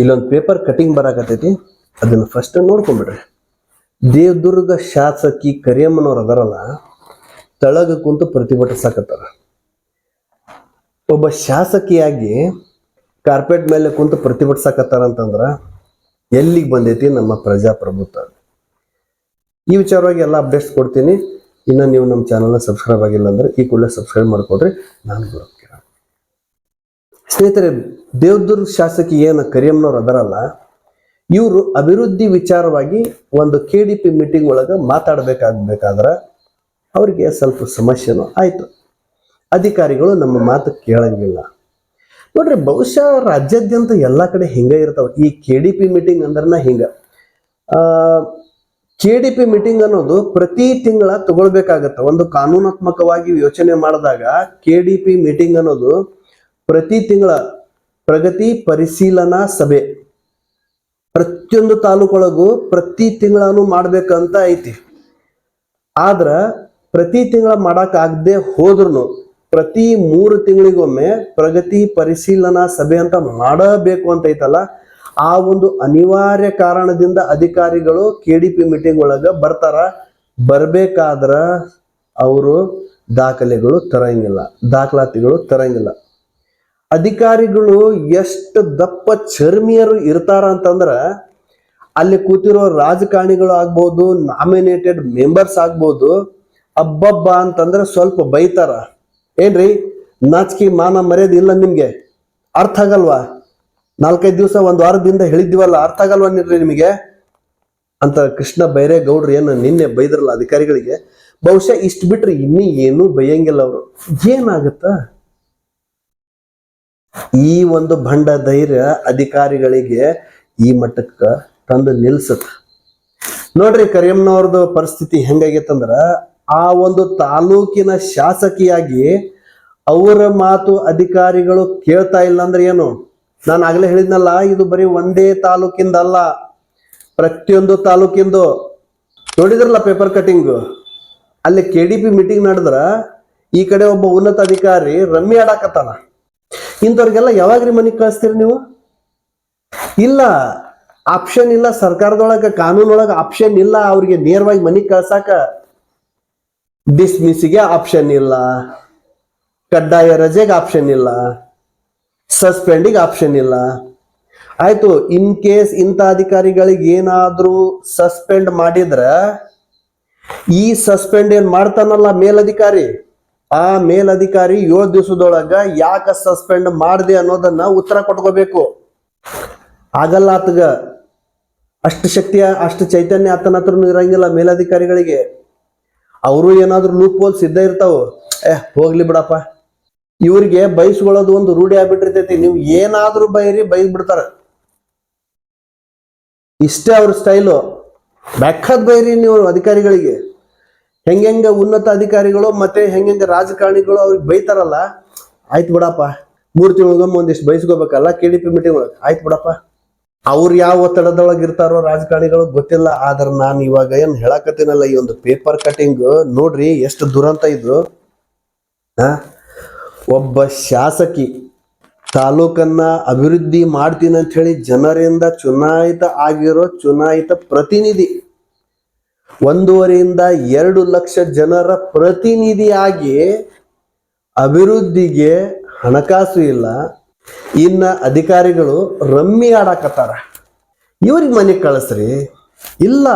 ಇಲ್ಲೊಂದು paper cutting ಬರಾಕತೈತಿ ಅದನ್ನ first ನೋಡ್ಕೊಂಬಿಡ್ರಿ. Devadurga ಶಾಸಕಿ ಕರಿಯಮ್ಮನವ್ರು ಅದರಲ್ಲ, ತಳಗ ಕುಂತು ಪ್ರತಿಭಟಿಸಕತ್ತಾರ ಒಬ್ಬ ಶಾಸಕಿಯಾಗಿ ಕಾರ್ಪೆಟ್ ಮೇಲೆ ಕುಂತು ಪ್ರತಿಭಟಿಸಕತ್ತಾರ ಅಂತಂದ್ರ ಎಲ್ಲಿಗೆ ಬಂದೈತಿ ನಮ್ಮ ಪ್ರಜಾಪ್ರಭುತ್ವ? ಈ ವಿಚಾರವಾಗಿ ಎಲ್ಲ ಅಪ್ಡೇಟ್ಸ್ ಕೊಡ್ತೀನಿ. ಇನ್ನು ನೀವು ನಮ್ಮ ಚಾನಲ್ನ ಸಬ್ಸ್ಕ್ರೈಬ್ ಆಗಿಲ್ಲ ಅಂದ್ರೆ ಈ ಕೂಡಲೇ ಸಬ್ಸ್ಕ್ರೈಬ್ ಮಾಡ್ಕೊಡ್ರಿ. ನಾನು. ಸ್ನೇಹಿತರೆ ದೇವದುರ್ಗ ಶಾಸಕಿ ಏನು ಕರಿಯಮ್ಮನವ್ರು ಅದರಲ್ಲ, ಇವರು ಅಭಿವೃದ್ಧಿ ವಿಚಾರವಾಗಿ ಒಂದು ಕೆ ಡಿ ಪಿ ಮೀಟಿಂಗ್ ಒಳಗೆ ಮಾತಾಡಬೇಕಾಗಬೇಕಾದ್ರೆ ಅವರಿಗೆ ಸ್ವಲ್ಪ ಸಮಸ್ಯೆನೂ ಆಯಿತು. ಅಧಿಕಾರಿಗಳು ನಮ್ಮ ಮಾತು ಕೇಳಂಗಿಲ್ಲ. ನೋಡ್ರಿ, ಬಹುಶಃ ರಾಜ್ಯಾದ್ಯಂತ ಎಲ್ಲ ಕಡೆ ಹಿಂಗೆ ಇರ್ತಾವ. ಈ ಕೆ ಡಿ ಪಿ ಮೀಟಿಂಗ್ ಅಂದ್ರನ ಹಿಂಗ. ಕೆ ಡಿ ಪಿ ಮೀಟಿಂಗ್ ಅನ್ನೋದು ಪ್ರತಿ ತಿಂಗಳ ತಗೊಳ್ಬೇಕಾಗತ್ತೆ. ಒಂದು ಕಾನೂನಾತ್ಮಕವಾಗಿ ಯೋಚನೆ ಮಾಡಿದಾಗ ಕೆ ಡಿ ಪಿ ಮೀಟಿಂಗ್ ಅನ್ನೋದು ಪ್ರತಿ ತಿಂಗಳ ಪ್ರಗತಿ ಪರಿಶೀಲನಾ ಸಭೆ. ಪ್ರತಿಯೊಂದು ತಾಲೂಕೊಳಗೂ ಪ್ರತಿ ತಿಂಗಳನು ಮಾಡ್ಬೇಕಂತ ಐತಿ. ಆದ್ರ ಪ್ರತಿ ತಿಂಗಳ ಮಾಡಕ್ ಆಗದೆ ಹೋದ್ರು ಪ್ರತಿ ಮೂರು ತಿಂಗಳಿಗೊಮ್ಮೆ ಪ್ರಗತಿ ಪರಿಶೀಲನಾ ಸಭೆ ಅಂತ ಮಾಡಬೇಕು ಅಂತ ಐತಲ್ಲ, ಆ ಒಂದು ಅನಿವಾರ್ಯ ಕಾರಣದಿಂದ ಅಧಿಕಾರಿಗಳು ಕೆ ಡಿ ಪಿ ಮೀಟಿಂಗ್ ಒಳಗ ಬರ್ತಾರ. ಬರ್ಬೇಕಾದ್ರ ಅವರು ದಾಖಲೆಗಳು ತರಂಗಿಲ್ಲ, ದಾಖಲಾತಿಗಳು ತರಂಗಿಲ್ಲ. ಅಧಿಕಾರಿಗಳು ಎಷ್ಟು ದಪ್ಪ ಚರ್ಮಿಯರು ಇರ್ತಾರ ಅಂತಂದ್ರ ಅಲ್ಲಿ ಕೂತಿರೋ ರಾಜಕಾರಣಿಗಳು ಆಗ್ಬೋದು ನಾಮಿನೇಟೆಡ್ ಮೆಂಬರ್ಸ್ ಆಗ್ಬೋದು, ಅಬ್ಬಬ್ಬ ಅಂತಂದ್ರೆ ಸ್ವಲ್ಪ ಬೈತಾರ. ಏನ್ರಿ? ನಾಚಿಕೆ ಮಾನ ಮರ್ಯಾದೆ ಇಲ್ಲ ನಿಮ್ಗೆ. ಅರ್ಥ ಆಗಲ್ವಾ? ನಾಲ್ಕೈದು ದಿವಸ ಒಂದು ವಾರದಿಂದ ಹೇಳಿದ್ದೀವಲ್ಲ, ಅರ್ಥ ಆಗಲ್ವಾ ನೀರ್ರಿ ನಿಮಗೆ? ಅಂತ ಕೃಷ್ಣ ಬೈರೇಗೌಡ್ರು ಏನು ನಿನ್ನೆ ಬೈದ್ರಲ್ಲ ಅಧಿಕಾರಿಗಳಿಗೆ, ಬಹುಶಃ ಇಷ್ಟು ಬಿಟ್ರೆ ಇನ್ನೂ ಏನೂ ಬೈಯಂಗಿಲ್ಲ ಅವರು. ಏನಾಗುತ್ತಾ? ಈ ಒಂದು ಭಂಡ ಧೈರ್ಯ ಅಧಿಕಾರಿಗಳಿಗೆ ಈ ಮಟ್ಟಕ್ಕೆ ತಂದು ನಿಲ್ಸತ್ ನೋಡ್ರಿ ಕರಿಯಮ್ಮನವ್ರದ್ದು ಪರಿಸ್ಥಿತಿ ಹೆಂಗಾಗೈತಂದ್ರ ಆ ಒಂದು ತಾಲೂಕಿನ ಶಾಸಕಿಯಾಗಿ ಅವರ ಮಾತು ಅಧಿಕಾರಿಗಳು ಕೇಳ್ತಾ ಇಲ್ಲ ಅಂದ್ರೆ ಏನು? ನಾನು ಆಗಲೇ ಹೇಳಿದ್ನಲ್ಲ, ಇದು ಬರೀ ಒಂದೇ ತಾಲೂಕಿಂದಲ್ಲ ಪ್ರತಿಯೊಂದು ತಾಲೂಕಿಂದು. ನೋಡಿದ್ರಲ್ಲ ಪೇಪರ್ ಕಟಿಂಗ್ ಅಲ್ಲಿ ಕೆ ಮೀಟಿಂಗ್ ನಡೆದ್ರ ಈ ಕಡೆ ಒಬ್ಬ ಉನ್ನತ ಅಧಿಕಾರಿ ರಮ್ಮಿ ಆಡಾಕತ್ತಾನ ಇಂಥವ್ರಿಗೆಲ್ಲ ಯಾವಾಗ್ರಿ ಮನೆಗೆ ಕಳಿಸ್ತೀರಿ ನೀವು? ಇಲ್ಲ ಆಪ್ಷನ್ ಇಲ್ಲ, ಸರ್ಕಾರದೊಳಗ, ಕಾನೂನೊಳಗ ಆಪ್ಷನ್ ಇಲ್ಲ, ಅವ್ರಿಗೆ ನೇರವಾಗಿ ಮನೆಗೆ ಕಳ್ಸಾಕ ಡಿಸ್ಮಿಸ್ಗೆ ಆಪ್ಷನ್ ಇಲ್ಲ. ಕಡ್ಡಾಯ ರಜೆಗೆ ಆಪ್ಷನ್ ಇಲ್ಲ. ಸಸ್ಪೆಂಡಿಗೆ ಆಪ್ಷನ್ ಇಲ್ಲ. ಆಯ್ತು ಇನ್ ಕೇಸ್ ಇಂಥ ಅಧಿಕಾರಿಗಳಿಗೆ ಏನಾದ್ರೂ ಸಸ್ಪೆಂಡ್ ಮಾಡಿದ್ರ, ಈ ಸಸ್ಪೆಂಡ್ ಏನ್ ಮಾಡ್ತಾನಲ್ಲ ಮೇಲಧಿಕಾರಿ? ಆ ಮೇಲಧಿಕಾರಿ ಏಳು ದಿವಸದೊಳಗ ಯಾಕ ಸಸ್ಪೆಂಡ್ ಮಾಡಿದೆ ಅನ್ನೋದನ್ನ ಉತ್ತರ ಕೊಟ್ಕೋಬೇಕು. ಆಗಲ್ಲ ಆತಗ. ಅಷ್ಟು ಶಕ್ತಿಯ, ಅಷ್ಟು ಚೈತನ್ಯ ಆತನ ಹತ್ರ ಇರಂಗಿಲ್ಲ ಮೇಲಧಿಕಾರಿಗಳಿಗೆ. ಅವರು ಏನಾದ್ರೂ ಲೂಪ್ ಹೋಲ್ ಸಿದ್ಧ ಇರ್ತಾವ. ಏ, ಹೋಗ್ಲಿ ಬಿಡಪ್ಪ. ಇವ್ರಿಗೆ ಬಯಸ್ಕೊಳ್ಳೋದು ಒಂದು ರೂಢಿ ಆಗ್ಬಿಟ್ಟಿರ್ತೈತಿ. ನೀವು ಏನಾದ್ರೂ ಬೈರಿ, ಬೈದ್ ಬಿಡ್ತಾರ. ಇಷ್ಟೇ ಅವ್ರ ಸ್ಟೈಲು ಬೆಕ್ಕದ್ ಬೈರಿ ನೀವು ಅಧಿಕಾರಿಗಳಿಗೆ. ಹೆಂಗೆಂಗ ಉನ್ನತ ಅಧಿಕಾರಿಗಳು ಮತ್ತೆ ಹೆಂಗೆಂಗೆ ರಾಜಕಾರಣಿಗಳು ಅವ್ರಿಗೆ ಬೈತಾರಲ್ಲ? ಆಯ್ತು ಬಿಡಪ್ಪ. ಮೂರು ತಿಂಗಳಿಗೊಮ್ಮೆ ಒಂದಿಷ್ಟು ಬಯಸ್ಕೋಬೇಕಲ್ಲ ಕೆ ಡಿ ಪಿ ಮೀಟಿಂಗ್ ಆಯ್ತು ಬಿಡಪ್ಪ. ಅವ್ರು ಯಾವ ಒತ್ತಡದೊಳಗೆ ಇರ್ತಾರೋ ರಾಜಕಾರಣಿಗಳು ಗೊತ್ತಿಲ್ಲ, ಆದ್ರೆ ನಾನು ಇವಾಗ ಏನು ಹೇಳಕತ್ತೀನಲ್ಲ, ಈ ಒಂದು ಪೇಪರ್ ಕಟಿಂಗ್ ನೋಡ್ರಿ ಎಷ್ಟು ದುರಂತ ಇದು? ಒಬ್ಬ ಶಾಸಕಿ ತಾಲೂಕನ್ನ ಅಭಿವೃದ್ಧಿ ಮಾಡ್ತೀನಿ ಅಂತ ಹೇಳಿ ಜನರಿಂದ ಚುನಾಯಿತ ಆಗಿರೋ ಚುನಾಯಿತ ಪ್ರತಿನಿಧಿ ಒಂದೂವರೆಯಿಂದ ಎರಡು ಲಕ್ಷ ಜನರ ಪ್ರತಿನಿಧಿಯಾಗಿ ಅಭಿವೃದ್ಧಿಗೆ ಹಣಕಾಸು ಇಲ್ಲ. ಇನ್ನ ಅಧಿಕಾರಿಗಳು ರಮ್ಮಿ ಆಡಾಕತ್ತಾರ. ಇವ್ರಿಗೆ ಮನೆಗೆ ಕಳಿಸ್ರಿ. ಇಲ್ಲ,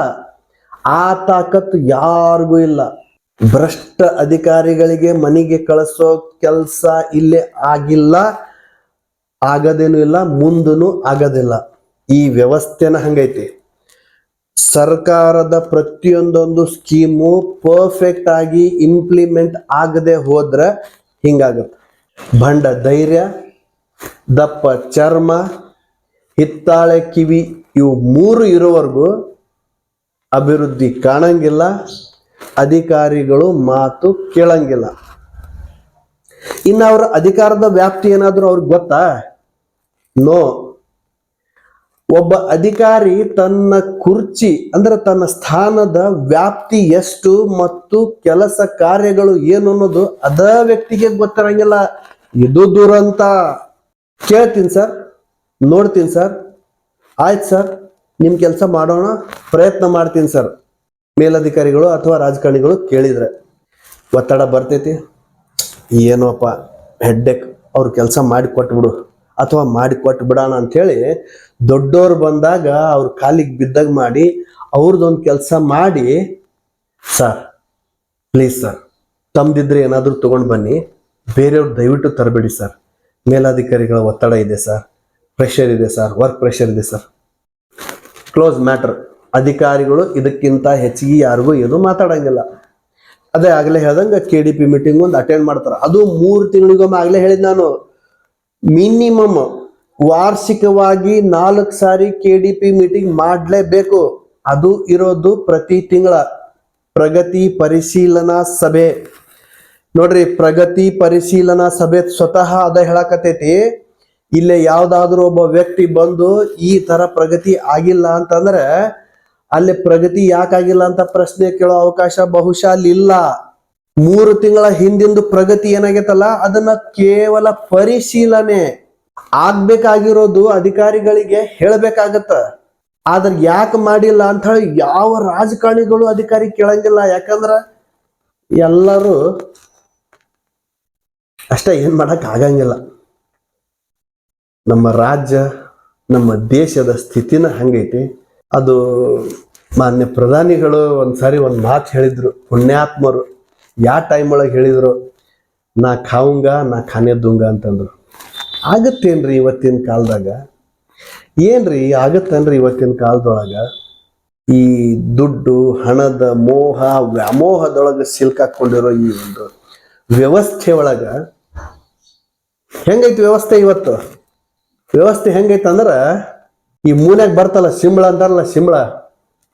ಆ ತಾಕತ್ತು ಯಾರಿಗೂ ಇಲ್ಲ. ಭ್ರಷ್ಟ ಅಧಿಕಾರಿಗಳಿಗೆ ಮನೆಗೆ ಕಳಿಸೋ ಕೆಲಸ ಇಲ್ಲೇ ಆಗಿಲ್ಲ. ಆಗದೇನು ಇಲ್ಲ ಮುಂದೂ ಆಗೋದಿಲ್ಲ. ಈ ವ್ಯವಸ್ಥೆನ ಹಂಗೈತಿ. ಸರ್ಕಾರದ ಪ್ರತಿಯೊಂದೊಂದು ಸ್ಕೀಮು ಪರ್ಫೆಕ್ಟ್ ಆಗಿ ಇಂಪ್ಲಿಮೆಂಟ್ ಆಗದೆ ಹೋದ್ರೆ ಹಿಂಗಾಗುತ್ತೆ. ಬಂಡ ಧೈರ್ಯ, ದಪ್ಪ ಚರ್ಮ, ಹಿತ್ತಾಳೆ ಕಿವಿ ಇವು ಮೂರು ಇರೋವರೆಗೂ ಅಭಿವೃದ್ಧಿ ಕಾಣಂಗಿಲ್ಲ, ಅಧಿಕಾರಿಗಳು ಮಾತು ಕೇಳಂಗಿಲ್ಲ. ಇನ್ನು ಅವರ ಅಧಿಕಾರದ ವ್ಯಾಪ್ತಿ ಏನಾದರೂ ಅವ್ರಿಗೆ ಗೊತ್ತಾ? ನೋ ಒಬ್ಬ ಅಧಿಕಾರಿ ತನ್ನ ಕುರ್ಚಿ, ಅಂದ್ರೆ ತನ್ನ ಸ್ಥಾನದ ವ್ಯಾಪ್ತಿ ಎಷ್ಟು ಮತ್ತು ಕೆಲಸ ಕಾರ್ಯಗಳು ಏನು ಅನ್ನೋದು ಅದ ವ್ಯಕ್ತಿಗೆ ಗೊತ್ತಿರಂಗಿಲ್ಲ. ಇದು ದುರಂತ. ಕೇಳ್ತೀನಿ ಸರ್, ನೋಡ್ತೀನಿ ಸರ್. ಆಯ್ತು ಸರ್ ನಿಮ್ಮ ಕೆಲಸ ಮಾಡೋಣ, ಪ್ರಯತ್ನ ಮಾಡ್ತೀನಿ ಸರ್. ಮೇಲಧಿಕಾರಿಗಳು ಅಥವಾ ರಾಜಕಾರಣಿಗಳು ಕೇಳಿದ್ರೆ. ಒತ್ತಡ ಬರ್ತೈತಿ. ಏನೋಪ್ಪ ಹೆಡ್ಡೆಕ್ ಅವ್ರ ಕೆಲಸ ಮಾಡಿ ಕೊಟ್ಬಿಡು. ಅಥವಾ ಮಾಡಿ ಕೊಟ್ಟು ಬಿಡೋಣ ಅಂಥೇಳಿ ದೊಡ್ಡವ್ರು ಬಂದಾಗ ಅವ್ರ ಕಾಲಿಗೆ ಬಿದ್ದಾಗ ಮಾಡಿ ಅವ್ರದ್ದೊಂದು ಕೆಲಸ ಮಾಡಿ, ಸರ್ ಪ್ಲೀಸ್ ಸರ್, ತಮ್ದಿದ್ರೆ ಏನಾದರೂ ತೊಗೊಂಡು ಬನ್ನಿ, ಬೇರೆಯವ್ರು ದಯವಿಟ್ಟು ತರಬೇಡಿ ಸರ್. ಮೇಲಾಧಿಕಾರಿಗಳ ಒತ್ತಡ ಇದೆ ಸರ್ ಪ್ರೆಷರ್ ಇದೆ ಸರ್ ವರ್ಕ್ ಪ್ರೆಷರ್ ಇದೆ ಸರ್. ಕ್ಲೋಸ್ ಮ್ಯಾಟರ್ ಅಧಿಕಾರಿಗಳು ಇದಕ್ಕಿಂತ ಹೆಚ್ಚಿಗೆ ಯಾರಿಗೂ ಏನು ಮಾತಾಡಂಗಿಲ್ಲ. ಅದೇ ಆಗಲೇ ಹೇಳ್ದಂಗೆ ಕೆ ಡಿ ಪಿ ಮೀಟಿಂಗ್ ಒಂದು ಅಟೆಂಡ್ ಮಾಡ್ತಾರೆ. ಅದು ಮೂರು ತಿಂಗಳಿಗೊಮ್ಮೆ ಆಗಲೇ ಹೇಳಿದ್ ನಾನು. ಮಿನಿಮಮ್ ವಾರ್ಷಿಕವಾಗಿ ನಾಲ್ಕು ಸಾರಿ ಕೆ ಡಿ ಪಿ ಮೀಟಿಂಗ್ ಮಾಡಲೇಬೇಕು. ಅದು ಇರೋದು ಪ್ರತಿ ತಿಂಗಳ ಪ್ರಗತಿ ಪರಿಶೀಲನಾ ಸಭೆ. ನೋಡ್ರಿ, ಪ್ರಗತಿ ಪರಿಶೀಲನಾ ಸಭೆ ಸ್ವತಃ ಅದ ಹೇಳಕತೈತಿ ಇಲ್ಲೇ ಯಾವ್ದಾದ್ರು ಒಬ್ಬ ವ್ಯಕ್ತಿ ಬಂದು ಈ ತರ ಪ್ರಗತಿ ಆಗಿಲ್ಲ ಅಂತಂದ್ರೆ, ಅಲ್ಲಿ ಪ್ರಗತಿ ಯಾಕಾಗಿಲ್ಲ ಅಂತ ಪ್ರಶ್ನೆ ಕೇಳೋ ಅವಕಾಶ ಬಹುಶಃ ಅಲ್ಲಿ ಇಲ್ಲ. ಮೂರು ತಿಂಗಳ ಹಿಂದಿಂದು ಪ್ರಗತಿ ಏನಾಗೈತಲ್ಲ? ಅದನ್ನ ಕೇವಲ ಪರಿಶೀಲನೆ ಆಗ್ಬೇಕಾಗಿರೋದು ಅಧಿಕಾರಿಗಳಿಗೆ ಹೇಳ್ಬೇಕಾಗತ್ತ. ಆದ್ರೆ ಯಾಕೆ ಮಾಡಿಲ್ಲ ಅಂತ ಹೇಳಿ ಯಾವ ರಾಜಕಾರಣಿಗಳು ಅಧಿಕಾರಿ ಕೇಳಂಗಿಲ್ಲ. ಯಾಕಂದ್ರ ಎಲ್ಲರೂ ಅಷ್ಟೇ ಏನ್ ಮಾಡಕ್ ಆಗಂಗಿಲ್ಲ. ನಮ್ಮ ರಾಜ್ಯ, ನಮ್ಮ ದೇಶದ ಸ್ಥಿತಿನ ಹಂಗೈತಿ. ಅದು ಮಾನ್ಯ ಪ್ರಧಾನಿಗಳು ಒಂದ್ಸಾರಿ ಒಂದು ಮಾತು ಹೇಳಿದ್ರು. ಪುಣ್ಯಾತ್ಮರು. ಯಾವ ಟೈಮ್ ಒಳಗೆ ಹೇಳಿದರು? ನಾ ಖಾವುಂಗ, ನಾ ಖಾನೆ ದುಂಗ ಅಂತಂದ್ರು. ಆಗತ್ತೇನ್ರಿ ಇವತ್ತಿನ ಕಾಲದಾಗ? ಏನ್ರಿ ಆಗತ್ತೇನ್ರಿ ಇವತ್ತಿನ ಕಾಲದೊಳಗ? ಈ ದುಡ್ಡು, ಹಣದ ಮೋಹ, ವ್ಯಾಮೋಹದೊಳಗೆ ಸಿಲ್ಕಾಕೊಂಡಿರೋ ಈ ಒಂದು ವ್ಯವಸ್ಥೆ ಒಳಗ ಹೆಂಗೈತಿ ವ್ಯವಸ್ಥೆ ಇವತ್ತು? ವ್ಯವಸ್ಥೆ ಹೆಂಗೈತೆ ಅಂದ್ರೆ ಈ ಮೂನ್ಯಾಗ ಬರ್ತಲ್ಲ ಸಿಂಬಳ ಅಂತಾರಲ್ಲ ಸಿಂಬಳ.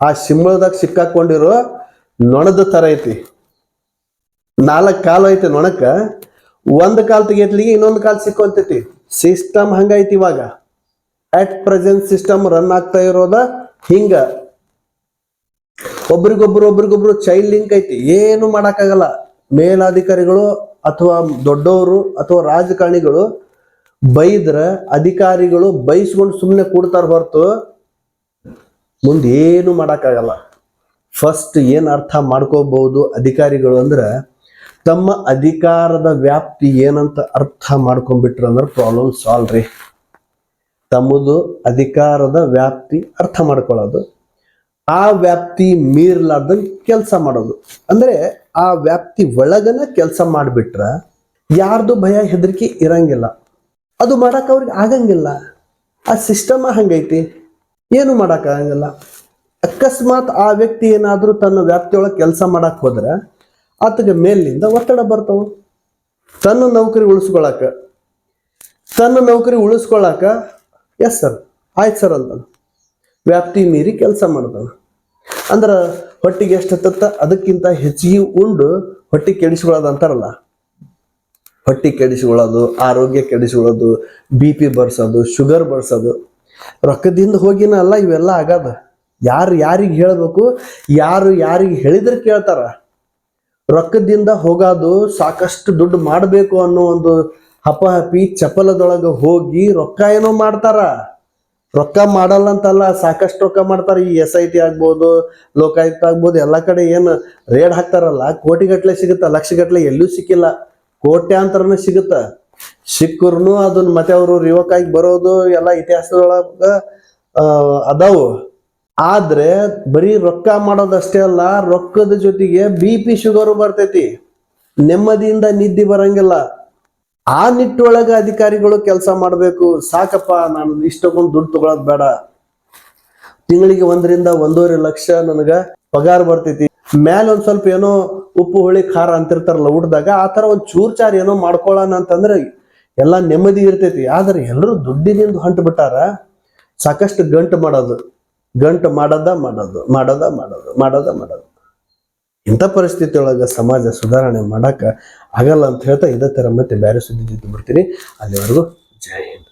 ಆ ಸಿಂಬಳದಾಗ ಸಿಕ್ಕಾಕೊಂಡಿರೋ ನೊಣದ ತರ ಐತಿ. ನಾಲ್ಕು ಕಾಲು ಐತೆ ನೊಣಕ್ಕ ಒಂದು ಕಾಲ್ ತೆಗೆಯತ್ಲಿಗೆ ಇನ್ನೊಂದು ಕಾಲ್ ಸಿಕ್ಕೊಂತೈತಿ. ಸಿಸ್ಟಮ್ ಹಂಗೈತಿ ಇವಾಗ. ಅಟ್ ಪ್ರೆಸೆಂಟ್ ಸಿಸ್ಟಮ್ ರನ್ ಆಗ್ತಾ ಇರೋದ ಹಿಂಗ. ಒಬ್ರಿಗೊಬ್ರು ಒಬ್ರಿಗೊಬ್ರು ಚೈಲ್ಡ್ ಲಿಂಕ್ ಐತಿ. ಏನು ಮಾಡಕ್ಕಾಗಲ್ಲ. ಮೇಲಾಧಿಕಾರಿಗಳು ಅಥವಾ ದೊಡ್ಡವರು ಅಥವಾ ರಾಜಕಾರಣಿಗಳು ಬೈದ್ರ ಅಧಿಕಾರಿಗಳು ಬೈಸ್ಕೊಂಡು ಸುಮ್ಮನೆ ಕೂಡ್ತಾರ ಹೊರತು ಮುಂದೆ ಏನು ಮಾಡಕ್ಕಾಗಲ್ಲ. ಫಸ್ಟ್ ಏನು ಅರ್ಥ ಮಾಡ್ಕೋಬಹುದು ಅಧಿಕಾರಿಗಳು ಅಂದ್ರೆ ತಮ್ಮ ಅಧಿಕಾರದ ವ್ಯಾಪ್ತಿ ಏನಂತ ಅರ್ಥ ಮಾಡ್ಕೊಂಡ್ಬಿಟ್ರ ಅಂದ್ರೆ ಪ್ರಾಬ್ಲಮ್ ಸಾಲ್ವ್ ರೀ. ತಮ್ಮದು ಅಧಿಕಾರದ ವ್ಯಾಪ್ತಿ ಅರ್ಥ ಮಾಡ್ಕೊಳ್ಳೋದು. ಆ ವ್ಯಾಪ್ತಿ ಮೀರ್ಲಾರ್ದಂಗೆ ಕೆಲಸ ಮಾಡೋದು. ಅಂದ್ರೆ ಆ ವ್ಯಾಪ್ತಿ ಒಳಗನ ಕೆಲಸ ಮಾಡಿಬಿಟ್ರ ಯಾರ್ದು ಭಯ ಹೆದರಿಕೆ ಇರಂಗಿಲ್ಲ. ಅದು ಮಾಡಕ್ ಅವ್ರಿಗೆ ಆಗಂಗಿಲ್ಲ. ಆ ಸಿಸ್ಟಮ ಹಂಗೈತಿ. ಏನು ಮಾಡಕ್ ಆಗಂಗಿಲ್ಲ. ಅಕಸ್ಮಾತ್ ಆ ವ್ಯಕ್ತಿ ಏನಾದರೂ ತನ್ನ ವ್ಯಾಪ್ತಿಯೊಳಗೆ ಕೆಲಸ ಮಾಡಕ್ ಹೋದ್ರೆ ಆತಗೆ ಮೇಲಿನಿಂದ ಒತ್ತಡ ಬರ್ತಾವ. ತನ್ನ ನೌಕರಿ ಉಳಿಸ್ಕೊಳಕ, ತನ್ನ ನೌಕರಿ ಉಳಿಸ್ಕೊಳಕ ಎಸ್ ಸರ್ ಆಯ್ತು ಸರ್ ಅಂತ ವ್ಯಾಪ್ತಿ ಮೀರಿ ಕೆಲಸ ಮಾಡ್ತಾನ. ಅಂದ್ರೆ ಹೊಟ್ಟಿಗೆ ಎಷ್ಟು ಹತ್ತತ್ತ? ಅದಕ್ಕಿಂತ ಹೆಚ್ಚಿಗೆ ಉಂಡು ಹೊಟ್ಟೆ ಕೆಡಿಸ್ಕೊಳ್ಳೋದು ಅಂತಾರಲ್ಲ. ಹೊಟ್ಟೆ ಕೆಡಿಸ್ಕೊಳ್ಳೋದು ಆರೋಗ್ಯ ಕೆಡಿಸ್ಕೊಳ್ಳೋದು ಬಿ ಪಿ ಬರ್ಸೋದು ಶುಗರ್ ಬರ್ಸೋದು. ರೊಕ್ಕದಿಂದ ಹೋಗಿನ ಅಲ್ಲ ಇವೆಲ್ಲ ಆಗದ. ಯಾರು ಯಾರಿಗೆ ಹೇಳಬೇಕು, ಯಾರು ಯಾರಿಗೆ ಹೇಳಿದ್ರೆ ಕೇಳ್ತಾರ. ರೊಕ್ಕದಿಂದ ಹೋಗೋದು ಸಾಕಷ್ಟು ದುಡ್ಡು ಮಾಡಬೇಕು ಅನ್ನೋ ಒಂದು ಹಪಹಪಿ ಚಪಲದೊಳಗೆ ಹೋಗಿ ರೊಕ್ಕ ಏನೋ ಮಾಡ್ತಾರ. ರೊಕ್ಕ ಮಾಡಲ್ಲ ಅಂತಲ್ಲ ಸಾಕಷ್ಟು ರೊಕ್ಕ ಮಾಡ್ತಾರೆ. ಈ ಎಸ್ ಐ ಟಿ ಆಗ್ಬೋದು, ಲೋಕಾಯುಕ್ತ ಆಗ್ಬೋದು, ಎಲ್ಲ ಕಡೆ ಏನು ರೇಡ್ ಹಾಕ್ತಾರಲ್ಲ ಕೋಟಿಗಟ್ಲೆ ಸಿಗುತ್ತ? ಲಕ್ಷಗಟ್ಲೆ ಎಲ್ಲೂ ಸಿಕ್ಕಿಲ್ಲ. ಕೋಟ್ಯಾಂತರನೇ ಸಿಗುತ್ತ. ಸಿಕ್ಕರ್ನು ಅದನ್ನ ಮತ್ತೆ ಅವರು ರಿವೋಕ್ ಆಗಿ ಬರೋದು ಎಲ್ಲ ಇತಿಹಾಸದೊಳಗ ಅದಾವು. ಆದ್ರೆ ಬರೀ ರೊಕ್ಕ ಮಾಡೋದಷ್ಟೇ ಅಲ್ಲ, ರೊಕ್ಕದ ಜೊತೆಗೆ ಬಿ ಪಿ ಶುಗರು ಬರ್ತೈತಿ. ನೆಮ್ಮದಿಯಿಂದ ನಿದ್ದೆ ಬರಂಗಿಲ್ಲ. ಆ ನಿಟ್ಟೊಳಗ ಅಧಿಕಾರಿಗಳು ಕೆಲಸ ಮಾಡಬೇಕು. ಸಾಕಪ್ಪ, ನಾನು ಇಷ್ಟಕ್ಕೊಂದು ದುಡ್ಡು ತಗೊಳೋದ್ ಬೇಡ. ತಿಂಗಳಿಗೆ ಒಂದರಿಂದ ಒಂದೂವರೆ ಲಕ್ಷ ನನಗ ಪಗಾರ ಬರ್ತೈತಿ. ಮ್ಯಾಲ ಒಂದ್ ಸ್ವಲ್ಪ ಏನೋ ಉಪ್ಪು, ಹುಳಿ, ಖಾರ ಅಂತಿರ್ತಾರಲ್ಲ ಊಟದಾಗ, ಆ ತರ ಒಂದ್ ಚೂರ್ ಚಾರ್ ಏನೋ ಮಾಡ್ಕೊಳ್ಳೋಣ ಅಂತಂದ್ರೆ ಎಲ್ಲಾ ನೆಮ್ಮದಿ ಇರ್ತೈತಿ. ಆದ್ರೆ ಎಲ್ಲರೂ ದುಡ್ಡಿನಿಂದ ಹೊಂಟು ಬಿಟ್ಟಾರ ಸಾಕಷ್ಟು ಗಂಟು ಮಾಡೋದು. ಗಂಟು ಮಾಡದ ಮಾಡೋದು ಮಾಡದ ಮಾಡೋದು ಮಾಡದ ಮಾಡೋದು. ಇಂಥ ಪರಿಸ್ಥಿತಿ ಒಳಗೆ ಸಮಾಜ ಸುಧಾರಣೆ ಮಾಡಕ ಆಗಲ್ಲ ಅಂತ ಹೇಳ್ತಾ ಇದೇ ಥರ ಮತ್ತೆ ಬೇರೆ ಸುದ್ದಿ ಜೊತೆ ಬರ್ತೀನಿ. ಅಲ್ಲಿವರೆಗೂ ಜೈ ಹಿಂದ್.